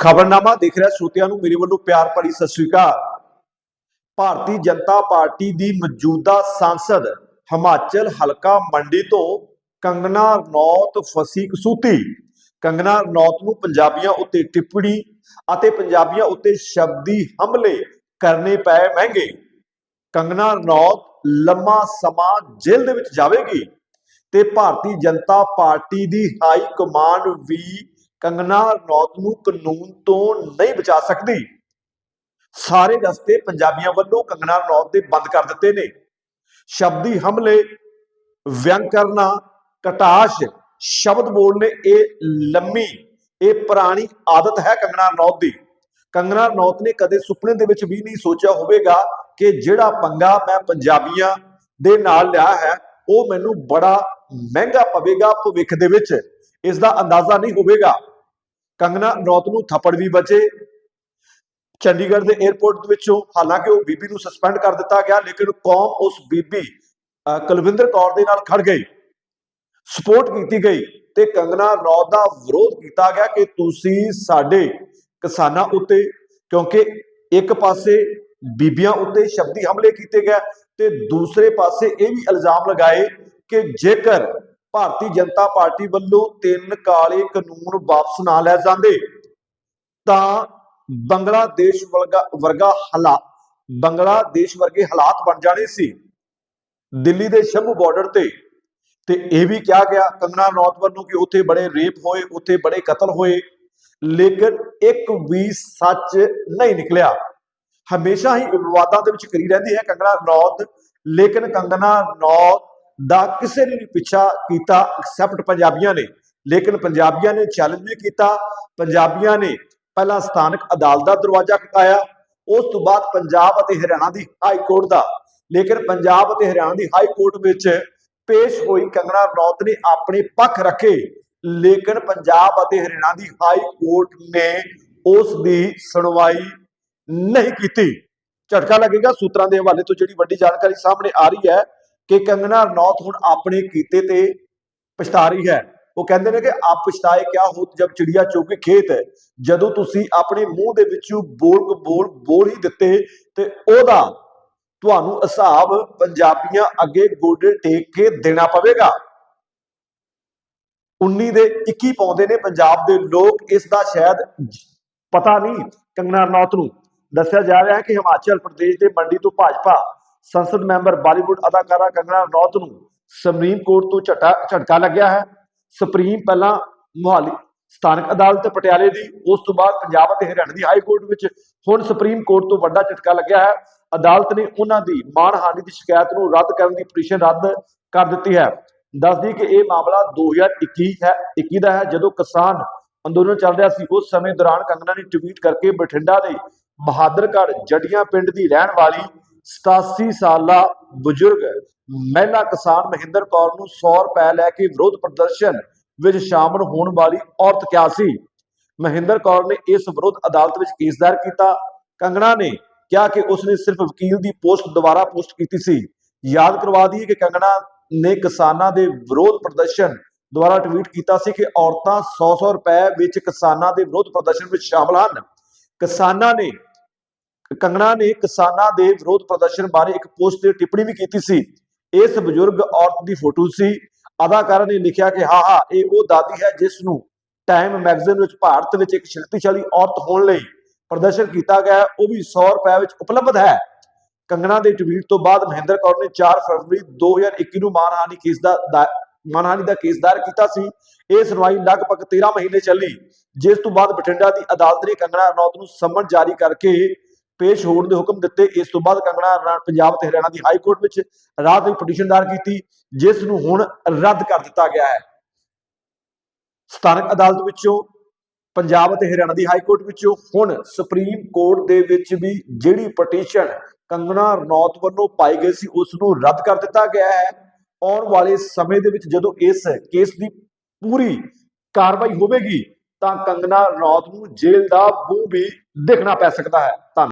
ਖਬਰਨਾਮਾ ਦੇਖ ਰਿਹਾ ਸਰੋਤਿਆਂ ਨੂੰ, ਮੇਰੇ ਵੱਲੋਂ ਪਿਆਰ ਭਰੀ ਸਤਿ ਸ੍ਰੀ ਅਕਾਲ। ਭਾਰਤੀ ਜਨਤਾ ਪਾਰਟੀ ਦੀ ਮੌਜੂਦਾ ਸਾਂਸਦ ਹਿਮਾਚਲ ਹਲਕਾ ਮੰਡੀ ਤੋਂ ਕੰਗਨਾ ਰਣੌਤ ਫਸੀ ਕਸੂਤੀ। ਕੰਗਨਾ ਰਣੌਤ ਨੂੰ ਪੰਜਾਬੀਆਂ ਉੱਤੇ ਟਿੱਪਣੀ ਅਤੇ ਪੰਜਾਬੀਆਂ ਉੱਤੇ ਸ਼ਬਦੀ ਹਮਲੇ ਕਰਨੇ ਪਏ ਮਹਿੰਗੇ। ਕੰਗਨਾ ਰਣੌਤ ਲੰਮਾ ਸਮਾਂ ਜੇਲ੍ਹ ਦੇ ਵਿੱਚ ਜਾਵੇਗੀ ਤੇ ਭਾਰਤੀ ਜਨਤਾ ਪਾਰਟੀ ਦੀ ਹਾਈ ਕਮਾਂਡ ਵੀ ਕੰਗਨਾ ਰਣੌਤ ਨੂੰ ਕਾਨੂੰਨ ਤੋਂ ਨਹੀਂ ਬਚਾ ਸਕਦੀ। ਸਾਰੇ ਰਸਤੇ ਪੰਜਾਬੀਆਂ ਵੱਲੋਂ ਕੰਗਨਾ ਰਣੌਤ ਦੇ ਬੰਦ ਕਰ ਦਿੱਤੇ ਨੇ। ਸ਼ਬਦੀ ਹਮਲੇ ਵਿਅੰਗ ਕਰਨਾ ਕਟਾਸ਼, ਸ਼ਬਦ ਬੋਲਨੇ ਇਹ ਲੰਮੀ, ਇਹ ਪੁਰਾਣੀ ਆਦਤ ਹੈ ਕੰਗਨਾ ਰਣੌਤ ਦੀ। ਕੰਗਨਾ ਰਣੌਤ ਨੇ ਕਦੇ ਸੁਪਨੇ ਦੇ ਵਿੱਚ ਵੀ ਨਹੀਂ ਸੋਚਿਆ ਹੋਵੇਗਾ ਕਿ ਜਿਹੜਾ ਪੰਗਾ ਮੈਂ ਪੰਜਾਬੀਆਂ ਦੇ ਨਾਲ ਲਿਆ ਹੈ, ਉਹ ਮੈਨੂੰ ਬੜਾ ਮਹਿੰਗਾ ਪਵੇਗਾ ਭਵਿੱਖ ਦੇ ਵਿੱਚ। ਇਸ ਦਾ ਅੰਦਾਜ਼ਾ ਨਹੀਂ ਹੋਵੇਗਾ। ਕੰਗਨਾ ਰਣੌਤ ਨੂੰ ਥੱਪੜ ਵੀ ਬਚੇ। ਚੰਡੀਗੜ੍ਹ ਦੇ 에ਅਰਪੋਰਟ ਵਿੱਚੋਂ ਹਾਲਾਂਕਿ ਉਹ ਬੀਬੀ ਨੂੰ ਸਸਪੈਂਡ ਕਰ ਦਿੱਤਾ ਗਿਆ, ਲੇਕਿਨ ਕੌਮ ਉਸ ਬੀਬੀ ਕੁਲਵਿੰਦਰ ਕੌਰ ਦੇ ਨਾਲ ਖੜ ਗਈ। ਸਪੋਰਟ ਕੀਤੀ ਗਈ ਤੇ ਕੰਗਨਾ ਰਣੌਤ ਦਾ ਵਿਰੋਧ ਕੀਤਾ ਗਿਆ ਕਿ ਤੁਸੀਂ ਸਾਡੇ ਕਿਸਾਨਾਂ ਉੱਤੇ, ਕਿਉਂਕਿ ਇੱਕ ਪਾਸੇ ਬੀਬੀਆਂ ਉੱਤੇ ਸ਼ਬਦੀ ਹਮਲੇ ਕੀਤੇ ਗਏ ਤੇ ਦੂਸਰੇ ਪਾਸੇ ਇਹ ਵੀ ਇਲਜ਼ਾਮ ਲਗਾਏ ਕਿ ਜੇਕਰ ਭਾਰਤੀ ਜਨਤਾ ਪਾਰਟੀ ਵੱਲੋਂ ਤਿੰਨ ਕਾਲੇ ਕਾਨੂੰਨ ਵਾਪਸ ਨਾ ਲੈ ਜਾਂਦੇ। ਤਾਂ ਬੰਗਲਾਦੇਸ਼ ਵਰਗਾ ਵਰਗਾ ਹਾਲਾਤ ਬੰਗਲਾਦੇਸ਼ ਵਰਗੇ ਹਾਲਾਤ ਬਣ ਜਾਣੇ ਸੀ। ਦਿੱਲੀ ਦੇ ਸ਼ੰਭੂ ਬਾਰਡਰ ਤੇ। ਤੇ ਇਹ ਵੀ ਕਿਹਾ ਗਿਆ ਕੰਗਨਾ ਰੌਤ ਵੱਲੋਂ ਕਿ ਉੱਥੇ ਬੜੇ ਰੇਪ ਹੋਏ, ਉੱਥੇ ਬੜੇ ਕਤਲ ਹੋਏ। ਲੇਕਿਨ ਇੱਕ ਵੀ ਸੱਚ ਨਹੀਂ ਨਿਕਲਿਆ। ਹਮੇਸ਼ਾ ਹੀ ਵਿਵਾਦਾਂ ਦੇ ਵਿੱਚ ਕਰੀ ਰਹਿੰਦੀ ਹੈ ਕੰਗਨਾ ਰੌਤ ਲੇਕਿਨ ਕੰਗਨਾ ਰੌਤ ਦਾ ਕਿਸੇ ਨੇ ਨਹੀਂ ਪਿੱਛਾ ਕੀਤਾ ਐਕਸੈਪਟ ਪੰਜਾਬੀਆਂ ਨੇ। ਲੇਕਿਨ ਪੰਜਾਬੀਆਂ ਨੇ ਚੈਲੰਜ ਵੀ ਕੀਤਾ। ਪੰਜਾਬੀਆਂ ਨੇ ਪਹਿਲਾਂ ਸਥਾਨਕ ਅਦਾਲਤ ਦਾ ਦਰਵਾਜ਼ਾ ਖਟਾਇਆ ਉਸ ਤੋਂ ਬਾਅਦ ਪੰਜਾਬ ਅਤੇ ਹਰਿਆਣਾ ਦੀ ਹਾਈ ਕੋਰਟ ਦਾ। ਲੇਕਿਨ ਪੰਜਾਬ ਅਤੇ ਹਰਿਆਣਾ ਦੀ ਹਾਈ ਕੋਰਟ ਵਿੱਚ ਪੇਸ਼ ਹੋਈ ਕੰਗਣਾ ਰੌਤ ਨੇ ਆਪਣੇ ਪੱਖ ਰੱਖੇ। ਲੇਕਿਨ ਪੰਜਾਬ ਅਤੇ ਹਰਿਆਣਾ ਦੀ ਹਾਈ ਕੋਰਟ ਨੇ ਉਸ ਦੀ ਸੁਣਵਾਈ ਨਹੀਂ ਕੀਤੀ। ਝਟਕਾ ਲੱਗੇਗਾ ਸੂਤਰਾਂ ਦੇ ਹਵਾਲੇ ਤੋਂ ਜਿਹੜੀ ਵੱਡੀ ਜਾਣਕਾਰੀ ਸਾਹਮਣੇ ਆ ਰਹੀ ਹੈ। ਕਿ ਕੰਗਨਾ ਰਣੌਤ ਹੁਣ ਆਪਣੇ ਕੀਤੇ ਤੇ ਪਛਤਾ ਰਹੀ ਹੈ। ਉਹ ਕਹਿੰਦੇ ਨੇ ਕਿ ਆਪ ਪਛਤਾਏ ਕਿਆ ਹੋਤ ਜਬ ਚਿੜੀਆ ਚੋਕੇ ਖੇਤ ਹੈ। ਜਦੋਂ ਤੁਸੀਂ ਆਪਣੇ ਮੂੰਹ ਦੇ ਵਿੱਚੋਂ ਬੋਲ ਬੋਲ ਬੋਲ ਹੀ ਦਿੱਤੇ ਤੇ ਉਹਦਾ ਤੁਹਾਨੂੰ ਹਿਸਾਬ ਪੰਜਾਬੀਆਂ ਅੱਗੇ ਗੋਡੇ ਟੇਕ ਕੇ ਦੇਣਾ ਪਵੇਗਾ। 19 ਦੇ 21 ਪਾਉਂਦੇ ਨੇ ਪੰਜਾਬ ਦੇ ਲੋਕ। ਇਸ ਦਾ ਸ਼ਾਇਦ ਪਤਾ ਨਹੀਂ ਕੰਗਨਾ ਰਣੌਤ ਨੂੰ। ਦੱਸਿਆ ਜਾ ਰਿਹਾ ਹੈ ਕਿ ਹਿਮਾਚਲ ਪ੍ਰਦੇਸ਼ ਦੇ ਮੰਡੀ ਤੋਂ ਭਾਜਪਾ ਸੰਸਦ ਮੈਂਬਰ ਬਾਲੀਵੁੱਡ ਅਦਾਕਾਰਾ ਕੰਗਨਾ ਰਣੌਤ ਨੂੰ ਸੁਪਰੀਮ ਕੋਰਟ ਤੋਂ ਝਟਾ ਝਟਕਾ ਲੱਗਿਆ ਹੈ। ਸੁਪਰੀਮ ਪਹਿਲਾਂ ਮੁਹਾਲੀ ਸਥਾਨਕ ਅਦਾਲਤ ਪਟਿਆਲੇ ਦੀ, ਉਸ ਤੋਂ ਬਾਅਦ ਪੰਜਾਬ ਅਤੇ ਹਰਿਆਣਾ ਦੀ ਹਾਈ ਕੋਰਟ ਵਿੱਚ ਹੁਣ ਸੁਪਰੀਮ ਕੋਰਟ ਤੋਂ ਵੱਡਾ ਝਟਕਾ ਲੱਗਿਆ ਹੈ। ਅਦਾਲਤ ਨੇ ਉਹਨਾਂ ਦੀ ਮਾਣਹਾਨੀ ਦੀ ਸ਼ਿਕਾਇਤ ਨੂੰ ਰੱਦ ਕਰਨ ਦੀ ਪਟੀਸ਼ਨ ਰੱਦ ਕਰ ਦਿੱਤੀ ਹੈ। ਦੱਸਦੀ ਕਿ ਇਹ ਮਾਮਲਾ 2021 ਹੈ 21 ਦਾ ਹੈ, ਜਦੋਂ ਕਿਸਾਨ ਅੰਦੋਲਨ ਚੱਲ ਰਿਹਾ ਸੀ, ਉਸ ਸਮੇਂ ਦੌਰਾਨ ਕੰਗਨਾ ਨੇ ਟਵੀਟ ਕਰਕੇ ਬਠਿੰਡਾ ਦੇ ਬਹਾਦਰਗੜ੍ਹ ਜੜੀਆਂ ਪਿੰਡ ਦੀ ਰਹਿਣ ਵਾਲੀ 87 ਸਾਲਾ ਬਜ਼ੁਰਗ ਮਹਿਲਾ ਕਿਸਾਨ ਮਹਿੰਦਰ ਕੌਰ ਨੂੰ 100 ਰੁਪਏ ਲੈ ਕੇ ਵਿਰੋਧ ਪ੍ਰਦਰਸ਼ਨ ਵਿੱਚ ਸ਼ਾਮਲ ਹੋਣ ਵਾਲੀ ਔਰਤ ਕਿਹਾ ਸੀ? ਮਹਿੰਦਰ ਕੌਰ ਨੇ ਇਸ ਵਿਰੁੱਧ ਅਦਾਲਤ ਵਿੱਚ ਕੇਸ ਦਾਇਰ ਕੀਤਾ। ਕੰਗਣਾ ਨੇ ਕਿਹਾ ਕਿ ਉਸਨੇ ਸਿਰਫ ਵਕੀਲ ਦੀ ਪੋਸਟ ਦੁਆਰਾ ਪੋਸਟ ਕੀਤੀ ਸੀ। ਯਾਦ ਕਰਵਾ ਦਈਏ ਕਿ ਕੰਗਣਾ ਨੇ ਕਿਸਾਨਾਂ ਦੇ ਵਿਰੋਧ ਪ੍ਰਦਰਸ਼ਨ ਦੁਆਰਾ ਟਵੀਟ ਕੀਤਾ ਸੀ ਕਿ ਔਰਤਾਂ 100-100 ਰੁਪਏ ਵਿੱਚ ਕਿਸਾਨਾਂ ਦੇ ਵਿਰੋਧ ਪ੍ਰਦਰਸ਼ਨ ਵਿੱਚ ਸ਼ਾਮਲ ਹਨ। ਕਿਸਾਨਾਂ ਨੇ ਕੰਗਣਾ ਨੇ ਕਿਸਾਨਾਂ ਦੇ ਵਿਰੋਧ ਪ੍ਰਦਰਸ਼ਨ ਬਾਰੇ ਇੱਕ ਪੋਸਟ ਤੇ ਟਿੱਪਣੀ ਵੀ ਕੀਤੀ ਸੀ। ਇਸ ਬਜ਼ੁਰਗ ਔਰਤ ਦੀ ਫੋਟੋ ਸੀ। ਅਦਾਕਾਰਾ ਨੇ ਲਿਖਿਆ ਕਿ ਹਾਂ ਹਾਂ, ਇਹ ਉਹ ਦਾਦੀ ਹੈ ਜਿਸ ਨੂੰ ਟਾਈਮ ਮੈਗਜ਼ੀਨ ਵਿੱਚ ਭਾਰਤ ਵਿੱਚ ਇੱਕ ਸ਼ਕਤੀਸ਼ਾਲੀ ਔਰਤ ਹੋਣ ਲਈ ਪ੍ਰਦਰਸ਼ਨ ਕੀਤਾ ਗਿਆ। ਉਹ ਵੀ 100 ਰੁਪਏ ਵਿੱਚ ਉਪਲਬਧ ਹੈ। ਕੰਗਣਾ ਦੇ ਟਵੀਟ ਤੋਂ ਬਾਅਦ ਮਹਿੰਦਰ ਕੌਰ ਨੇ 4 ਫਰਵਰੀ 2021 ਨੂੰ ਮਾਨਹਾਨੀ ਕੇਸ ਦਾ ਮਾਨਹਾਨੀ ਦਾ ਕੇਸ ਦਾਇਰ ਕੀਤਾ ਸੀ। ਇਹ ਸੁਣਵਾਈ ਲਗਭਗ 13 ਮਹੀਨੇ ਚੱਲੀ, ਜਿਸ ਤੋਂ ਬਾਅਦ ਬਠਿੰਡਾ ਦੀ ਅਦਾਲਤ ਨੇ ਕੰਗਣਾ ਰਣੌਤ ਨੂੰ ਸਮਨ ਜਾਰੀ ਕਰਕੇ ਪੇਸ਼ ਹੋਣ ਦੇ ਹੁਕਮ ਦਿੱਤੇ। ਇਸ ਤੋਂ ਬਾਅਦ ਕੰਗਣਾ ਪੰਜਾਬ ਤੇ ਹਰਿਆਣਾ ਦੀ ਹਾਈ ਕੋਰਟ ਵਿੱਚ ਰਾਤ ਦੀ ਪਟੀਸ਼ਨ ਦਾਇਰ ਕੀਤੀ, ਜਿਸ ਨੂੰ ਹੁਣ ਰੱਦ ਕਰ ਦਿੱਤਾ ਗਿਆ ਹੈ। ਸਥਾਨਕ ਅਦਾਲਤ ਵਿੱਚੋਂ, ਪੰਜਾਬ ਅਤੇ ਹਰਿਆਣਾ ਦੀ ਹਾਈ ਕੋਰਟ ਵਿੱਚੋਂ ਹੁਣ ਸੁਪਰੀਮ ਕੋਰਟ ਦੇ ਵਿੱਚ ਵੀ ਜਿਹੜੀ ਪਟੀਸ਼ਨ ਕੰਗਣਾ ਰਣੌਤ ਵੱਲੋਂ ਪਾਈ ਗਈ ਸੀ, ਉਸ ਨੂੰ ਰੱਦ ਕਰ ਦਿੱਤਾ ਗਿਆ ਹੈ। ਆਉਣ ਵਾਲੇ ਸਮੇਂ ਦੇ ਵਿੱਚ ਜਦੋਂ ਇਸ ਕੇਸ ਦੀ ਪੂਰੀ ਕਾਰਵਾਈ ਹੋਵੇਗੀ, ਤਾਂ ਕੰਗਨਾ ਰਣੌਤ ਨੂੰ ਜੇਲ੍ਹ ਦਾ ਮੂੰਹ ਵੀ ਦੇਖਣਾ ਪੈ ਸਕਦਾ ਹੈ। ਧੰਨਵਾਦ